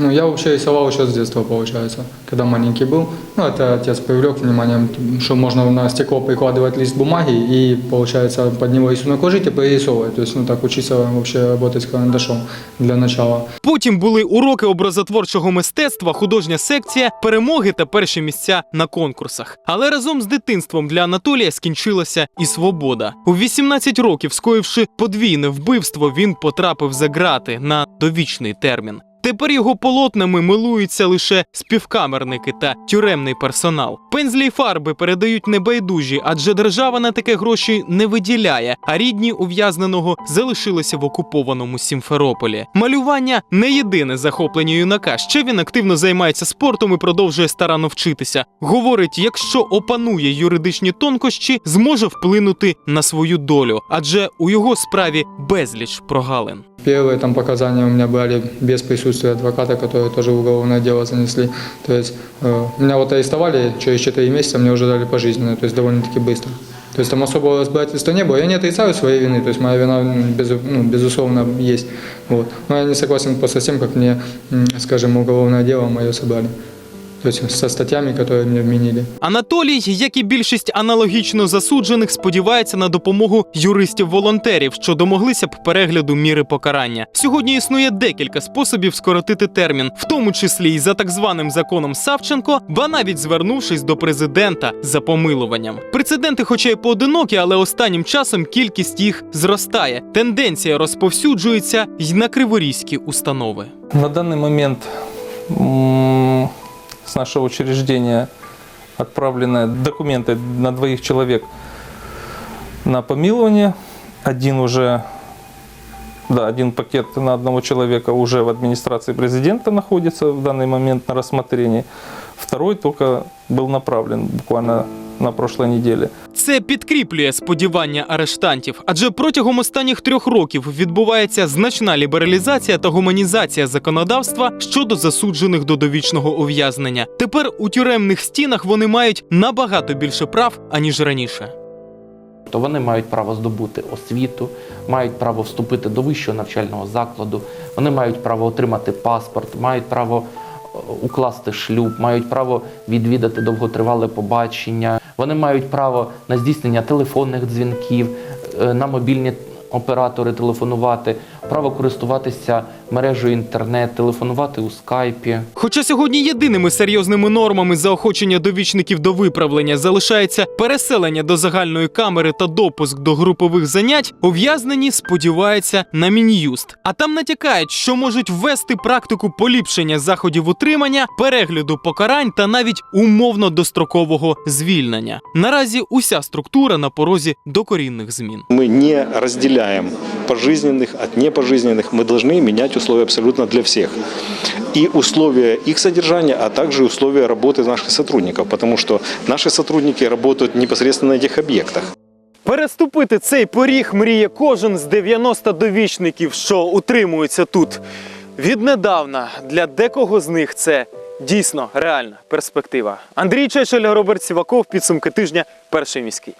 Ну, я вообще рисовал еще с детства, получается, когда маленький был. Ну, это отец привлек внимание, что можно на стекло прикладывать лист бумаги и, получается, под него рисунок ложить и прорисовывать. То есть, ну, так учиться вообще работать с карандашом для начала. Потім були уроки образотворчого мистецтва, художня секція, перемоги та перші місця на конкурсах. Але разом з дитинством для Анатолія скінчилася і свобода. У 18 років, скоївши подвійне вбивство, він потрапив за грати на довічний термін. Тепер його полотнами милуються лише співкамерники та тюремний персонал. Пензлі й фарби передають небайдужі, адже держава на таке гроші не виділяє, а рідні ув'язненого залишилися в окупованому Сімферополі. Малювання не єдине захоплення юнака. Ще він активно займається спортом і продовжує старанно вчитися. Говорить, якщо опанує юридичні тонкощі, зможе вплинути на свою долю, адже у його справі безліч прогалин. Первые там показания у меня были без присутствия адвоката, которые тоже уголовное дело занесли. То есть э, меня вот арестовали, через 4 месяца мне уже дали пожизненное, то есть довольно-таки быстро. То есть там особого разбирательства не было. Я не отрицаю своей вины, то есть моя вина, без, ну, безусловно, есть. Вот. Но я не согласен просто с тем, как мне, скажем, уголовное дело мое собрали. То есть со статьями, которые мне вменили. Анатолій, як і більшість аналогічно засуджених, сподівається на допомогу юристів-волонтерів, що домоглися б перегляду міри покарання. Сьогодні існує декілька способів скоротити термін, в тому числі і за так званим законом Савченко, ба навіть звернувшись до президента за помилуванням. Прецеденти, хоча й поодинокі, але останнім часом кількість їх зростає. Тенденція розповсюджується й на криворізькі установи. На данный момент с нашего учреждения отправлены документы на двоих человек на помилование. Один уже, да, один пакет на одного человека уже в администрации президента находится в данный момент на рассмотрении. Второй только был направлен буквально на прошлой неделе. Це підкріплює сподівання арештантів, адже протягом останніх трьох років відбувається значна лібералізація та гуманізація законодавства щодо засуджених до довічного ув'язнення. Тепер у тюремних стінах вони мають набагато більше прав аніж раніше. то вони мають право здобути освіту, мають право вступити до вищого навчального закладу, вони мають право отримати паспорт, мають право е, укласти шлюб, мають право відвідати довготривале побачення, вони мають право на здійснення телефонних дзвінків, е, на мобільні оператори телефонувати, право користуватися мережею інтернет, телефонувати у скайпі. Хоча сьогодні єдиними серйозними нормами заохочення довічників до виправлення залишається переселення до загальної камери та допуск до групових занять, ув'язнені сподіваються на мін'юст. А там натякають, що можуть ввести практику поліпшення заходів утримання, перегляду покарань та навіть умовно дострокового звільнення. Наразі уся структура на порозі докорінних змін. Мы не разделяем пожизненных от непожизненных. Мы должны менять условия абсолютно для всех. И условия их содержания, а также условия работы наших сотрудников. Потому что наши сотрудники работают непосредственно на этих объектах. Переступити цей поріг мріє кожен з 90 довічників, що утримуються тут. Віднедавна для декого з них це дійсно реальна перспектива. Андрій Чешель, Роберт Сіваков, підсумки тижня, перший міський.